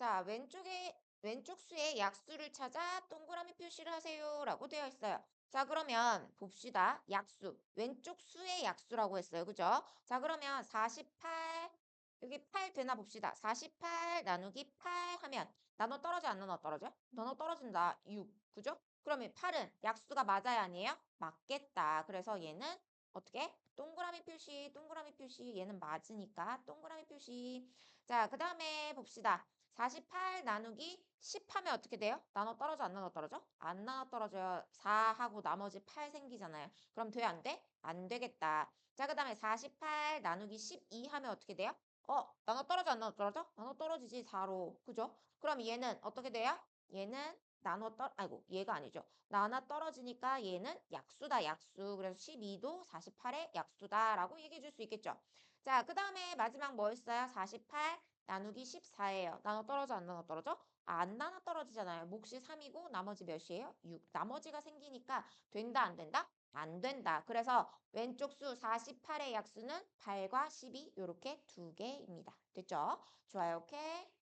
자, 왼쪽에 왼쪽 수의 약수를 찾아 동그라미 표시를 하세요 라고 되어 있어요. 자, 그러면 봅시다. 약수. 왼쪽 수의 약수라고 했어요. 그죠? 자, 그러면 48 여기 8 되나 봅시다. 48 나누기 8 하면 나눠 떨어져 안 나눠 떨어져? 나눠 떨어진다. 6. 그죠? 그러면 8은 약수가 맞아야 아니에요? 맞겠다. 그래서 얘는 어떻게? 동그라미 표시, 동그라미 표시. 얘는 맞으니까 동그라미 표시. 자, 그 다음에 봅시다. 48 나누기 10 하면 어떻게 돼요? 나눠 떨어져 안 나눠 떨어져? 안 나눠 떨어져요. 4하고 나머지 8 생기잖아요. 그럼 돼 안 돼? 안 되겠다. 자, 그 다음에 48 나누기 12 하면 어떻게 돼요? 어, 나눠 떨어져 안 나눠 떨어져? 나눠 떨어지지 4로. 그죠? 그럼 얘는 어떻게 돼요? 얘는 나눠 떨 아이고 얘가 아니죠. 나눠 떨어지니까 얘는 약수다 약수. 그래서 12도 48의 약수다라고 얘기해 줄 수 있겠죠. 자, 그 다음에 마지막 뭐였어요? 48 나누기 14예요. 나눠 떨어져 안 나눠 떨어져? 안 나눠 떨어지잖아요. 몫이 3이고 나머지 몇이에요? 6. 나머지가 생기니까 된다 안 된다? 안 된다. 그래서 왼쪽 수 48의 약수는 8과 12 이렇게 두 개입니다. 됐죠? 좋아요. 오케이.